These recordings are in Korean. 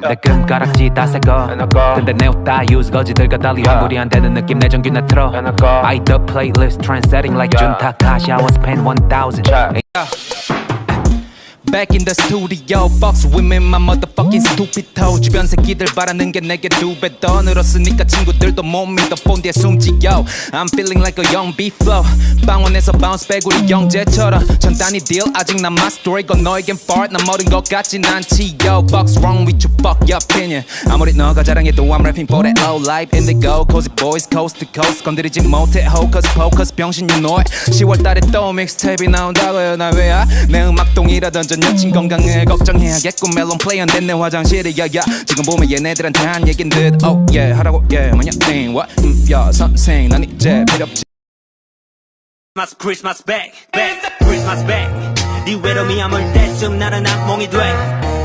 내 끈가락지 다 새거 근데 내 옷 다 use 거지들과 달리 환불이 안 되는 느낌 내 전기 나 틀어 I the playlist trendsetting like 준타 카시 I was paying 1000 Back in the studio box me my motherfucking stupid toe 주변 새끼들 바라는 게 내게 두배더 늘었으니까 친구들도 못 믿어 폰 뒤에 숨지요 I'm feeling like a young beef flow 방언에서 bounce back 우리 영재처럼 전 단위 deal 아직 난 my story 건 너에겐 fart 난 모른 것 같진 않지 yo Box wrong with you fuck your opinion 아무리 너가 자랑해도 I'm rapping for that low life indigo cozy boys coast to coast 건드리지 못해 hocus pocus 병신 you know it 10월달에 또 믹스테이프 나온다고요 나 왜야 내 음악동이라던 전 여친 건강을 걱정해야겠고 멜론 플레이언데 내 화장실이 야 야. 지금 보면 얘네들한테 한 얘긴 듯. Oh yeah. 하라고 yeah. 뭐냐 thing what? 음, 야 선생. 난 이제 필요 없지. Christmas Christmas back back. Christmas back. 네 외로움이 아물 때쯤 나는 악몽이 돼.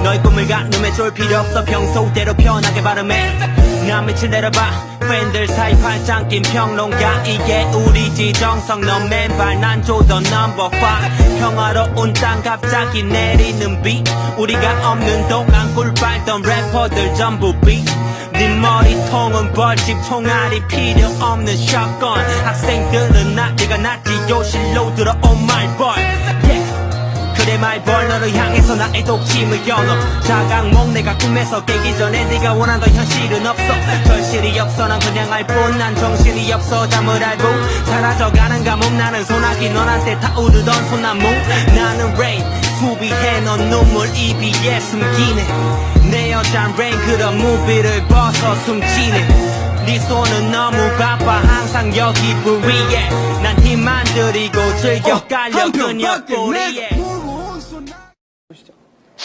너의 꿈을 가늠해 줄 필요 없어. 평소대로 편하게 발음해 난 며칠 내려봐. 팬들 사이 팔짱 낀 평론가. 이게 우리 지 정성. 넌 맨발 난 조던 넘버 5 평화로운 땅 갑자기 내리는 비 우리가 없는 동안 꿀 빨던 래퍼들 전부 비 네 머리통은 벌집 총알이 필요 없는 샷건 학생들은 나이가 낫지. 요실로 들어온 말벌. 그래 말벌 너를 향해서 나의 독침을 겨눠. 자각몽 내가 꿈에서 깨기 전에 네가 원하던 현실은 없어. 절실이 없어. 난 그냥 알뿐 난 정신이 없어. 잠을 알고 사라져가는 감옥 나는 소나기 너한테 타오르던 소나무. 나는 레인 수비해 넌 눈물. 입이에 숨기네. 내 여잔 레인 그런 무비를 벗어 숨지네. 네 손은 너무 바빠. 항상 여기 불 위에. 난 힘만 들이고 즐겨 깔려 그녀 꼬리에